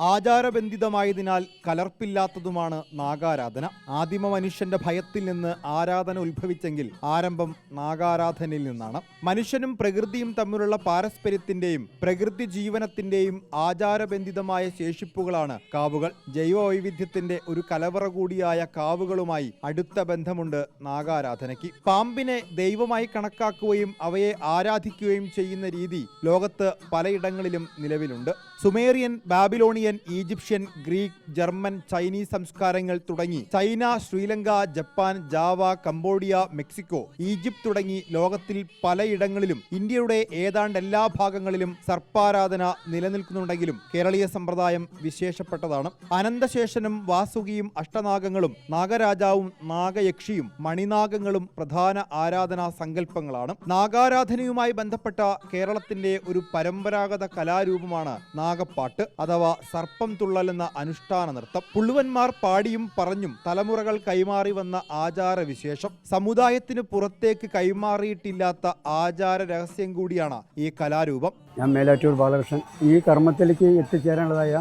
ആചാരബന്ധിതമായതിനാൽ കലർപ്പില്ലാത്തതുമാണ് നാഗാരാധന. ആദിമ മനുഷ്യന്റെ ഭയത്തിൽ നിന്ന് ആരാധന ഉത്ഭവിച്ചെങ്കിൽ ആരംഭം നാഗാരാധനയിൽ നിന്നാണ്. മനുഷ്യനും പ്രകൃതിയും തമ്മിലുള്ള പാരസ്പര്യത്തിന്റെയും പ്രകൃതി ജീവനത്തിന്റെയും ആചാരബന്ധിതമായ ശേഷിപ്പുകളാണ് കാവുകൾ. ജൈവ വൈവിധ്യത്തിന്റെ ഒരു കലവറ കൂടിയായ കാവുകളുമായി അടുത്ത ബന്ധമുണ്ട് നാഗാരാധനയ്ക്ക്. പാമ്പിനെ ദൈവമായി കണക്കാക്കുകയും അവയെ ആരാധിക്കുകയും ചെയ്യുന്ന രീതി ലോകത്ത് പലയിടങ്ങളിലും നിലവിലുണ്ട്. Sumerian Babylonian Egyptian Greek German Chinese സംസ്കാരങ്ങൾ തുടങ്ങി. China Sri Lanka Japan Java Cambodia Mexico Egypt തുടങ്ങി ലോകത്തിൽ പലയിടങ്ങളിലും ഇന്ത്യയുടെ ഏതാണ്ട് എല്ലാ ഭാഗങ്ങളിലും സർപ്പാരാധന നിലനിൽക്കുന്നുണ്ടെങ്കിലും കേരളീയ സമ്പ്രദായം വിശേഷപ്പെട്ടതാണ്. അനന്തശേഷനും വാസുകിയും അഷ്ടനാഗങ്ങളും നാഗരാജാവും നാഗയക്ഷിയും മണിനാഗങ്ങളും പ്രധാന ആരാധനാ സങ്കല്പങ്ങളാണ്. നാഗാരാധനയുമായി ബന്ധപ്പെട്ട കേരളത്തിന്റെ ഒരു പരമ്പരാഗത കലാരൂപമാണ് നാഗപ്പാട്ട് അഥവാ സർപ്പം തുള്ളലെന്ന അനുഷ്ഠാന നൃത്തം പുള്ളുവന്മാർ പാടിയും പറഞ്ഞും തലമുറകൾ കൈമാറി വന്ന ആചാരവിശേഷം. സമുദായത്തിന് പുറത്തേക്ക് കൈമാറിയിട്ടില്ലാത്ത ആചാര രഹസ്യം കൂടിയാണ് ഈ കലാരൂപം. ഞാൻ മേലാറ്റൂർ ബാലകൃഷ്ണൻ. ഈ കർമ്മത്തിലേക്ക് എത്തിച്ചേരാനുള്ളതായ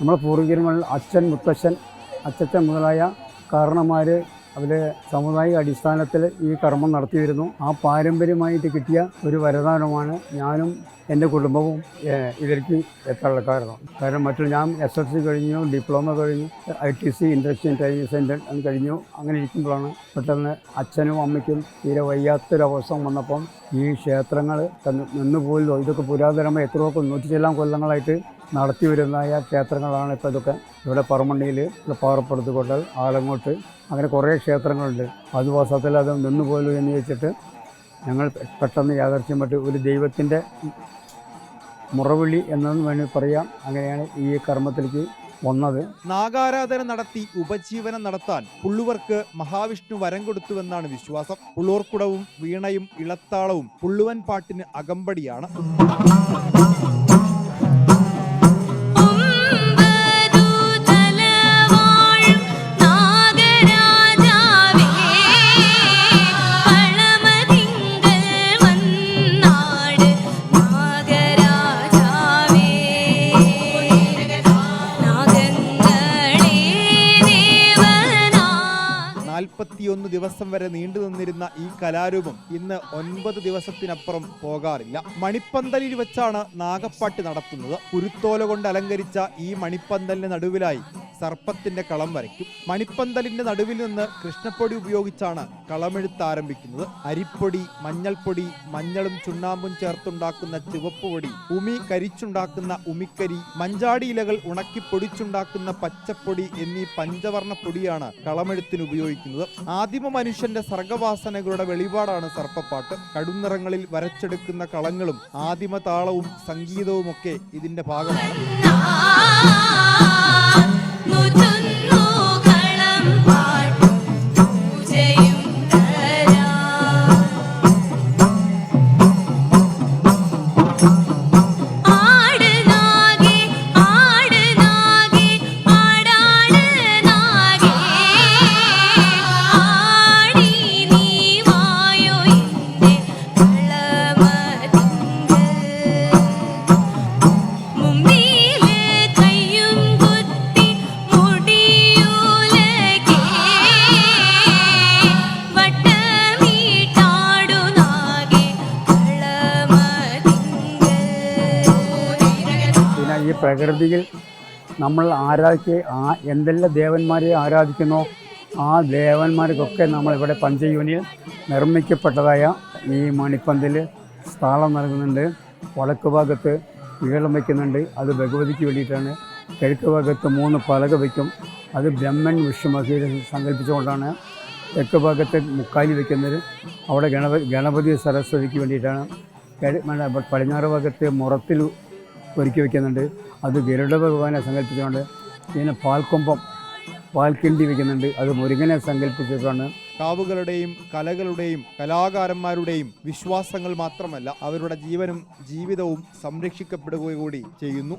നമ്മളെ പൂർവികരുകൾ അച്ഛൻ മുത്തച്ഛൻ അച്ഛൻ മുതലായ കാരണന്മാർ അവർ സമുദായിക അടിസ്ഥാനത്തിൽ ഈ കർമ്മം നടത്തി വരുന്നു ആ പാരമ്പര്യമായിട്ട് കിട്ടിയ ഒരു വരദാനമാണ് ഞാനും എന്റെ കുടുംബവും ഇതിലേക്ക് എത്താനുള്ള കാരണം. കാരണം മറ്റുള്ള ഞാൻ എസ് എൽ സി കഴിഞ്ഞു ഡിപ്ലോമ കഴിഞ്ഞു I T C industrial training centre കഴിഞ്ഞു. അങ്ങനെ ഇരിക്കുമ്പോഴാണ് പെട്ടെന്ന് അച്ഛനും അമ്മയ്ക്കും തീരെ വയ്യാത്തൊരവസ്ഥ വന്നപ്പം ഈ ക്ഷേത്രങ്ങൾ പോയി ഇതൊക്കെ പുരാതനമായി എത്രയോ നൂറ്റി ചെല്ലാം കൊല്ലങ്ങളായിട്ട് നടത്തി വരുന്നതായ ക്ഷേത്രങ്ങളാണ് ഇപ്പോൾ ഇതൊക്കെ. ഇവിടെ പറമണ്ണിയിൽ പാറപ്പുറത്ത് കൊണ്ട് ആലങ്ങോട്ട് അങ്ങനെ കുറേ ക്ഷേത്രങ്ങളുണ്ട്. അതുവാസത്തിൽ അത് നിന്നുപോയല്ലോ എന്ന് വെച്ചിട്ട് ഞങ്ങൾ പെട്ടെന്ന് യാദർശ്യമായിട്ട് ഒരു ദൈവത്തിന്റെ മുറവിളി എന്നെന്ന് വേണമെങ്കിൽ പറയാം. അങ്ങനെയാണ് ഈ കർമ്മത്തിലേക്ക് വന്നത്. നാഗാരാധന നടത്തി ഉപജീവനം നടത്താൻ പുള്ളുവർക്ക് മഹാവിഷ്ണു വരം കൊടുത്തുവെന്നാണ് വിശ്വാസം. പുള്ളൂർക്കുടവും വീണയും ഇളത്താളവും പുള്ളുവൻ പാട്ടിന് അകമ്പടിയാണ്. ദിവസം വരെ നീണ്ടു നിന്നിരുന്ന ഈ കലാരൂപം ഇന്ന് ഒൻപത് ദിവസത്തിനപ്പുറം പോകാറില്ല. മണിപ്പന്തലിൽ വെച്ചാണ് നാഗപ്പാട്ട് നടത്തുന്നത്. കുരുത്തോല കൊണ്ട് അലങ്കരിച്ച ഈ മണിപ്പന്തലിന് നടുവിലായി സർപ്പത്തിന്റെ കളം വരയ്ക്കും. മണിപ്പന്തലിന്റെ നടുവിൽ നിന്ന് കൃഷ്ണപ്പൊടി ഉപയോഗിച്ചാണ് കളമെഴുത്ത് ആരംഭിക്കുന്നത്. അരിപ്പൊടി മഞ്ഞൾപ്പൊടി മഞ്ഞളും ചുണ്ണാമ്പും ചേർത്തുണ്ടാക്കുന്ന ചുവപ്പ് പൊടി ഉമി കരിച്ചുണ്ടാക്കുന്ന ഉമിക്കരി മഞ്ചാടി ഇലകൾ ഉണക്കി പൊടിച്ചുണ്ടാക്കുന്ന പച്ചപ്പൊടി എന്നീ പഞ്ചവർണ പൊടിയാണ് കളമെഴുത്തിന് ഉപയോഗിക്കുന്നത്. ആദിമ മനുഷ്യന്റെ സർഗവാസനകളുടെ വെളിപാടാണ് സർപ്പപ്പാട്ട്. കടുന്നിറങ്ങളിൽ വരച്ചെടുക്കുന്ന കളങ്ങളും ആദിമ താളവും സംഗീതവും ഒക്കെ ഇതിന്റെ ഭാഗമാണ്. പ്രകൃതിയിൽ നമ്മൾ ആരാധിച്ച് ആ എന്തെല്ലാം ദേവന്മാരെ ആരാധിക്കുന്നോ ആ ദേവന്മാർക്കൊക്കെ നമ്മളിവിടെ ഇവിടെ പഞ്ചയൂനിയിൽ നിർമ്മിക്കപ്പെട്ടതായ ഈ മണിപ്പന്തിൽ താളം നൽകുന്നുണ്ട്. വടക്ക് ഭാഗത്ത് ഈളം വയ്ക്കുന്നുണ്ട്. അത് ഭഗവതിക്ക് വേണ്ടിയിട്ടാണ്. കിഴക്ക് ഭാഗത്ത് മൂന്ന് പലക വയ്ക്കും. അത് ബ്രഹ്മൻ വിഷ്ണു മഹീരെ സങ്കല്പിച്ചുകൊണ്ടാണ് തെക്ക് ഭാഗത്ത് മുക്കാലി വയ്ക്കുന്നത്. അവിടെ ഗണപ ഗണപതി സരസ്വതിക്ക് വേണ്ടിയിട്ടാണ്. പടിഞ്ഞാറ് ഭാഗത്ത് മുറത്തിൽ ഒരുക്കി വയ്ക്കുന്നുണ്ട്. അത് ഗരുഡ ഭഗവാനെ സങ്കല്പിച്ചുകൊണ്ട് പിന്നെ പാൽക്കൊമ്പം പാൽക്കിണ്ടി വയ്ക്കുന്നുണ്ട് അത് മുരുകനെ സങ്കല്പിച്ചിട്ടാണ്. കാവുകളുടെയും കലകളുടെയും കലാകാരന്മാരുടെയും വിശ്വാസങ്ങൾ മാത്രമല്ല അവരുടെ ജീവനും ജീവിതവും സംരക്ഷിക്കപ്പെടുകയും കൂടി ചെയ്യുന്നു.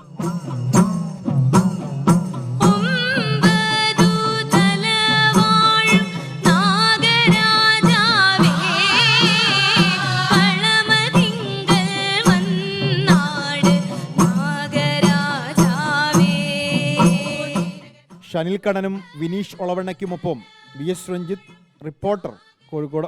ഷനിൽ കടനും Vineesh ഒളവണ്ണയ്ക്കുമൊപ്പം V S Ranjith reporter Kozhikode.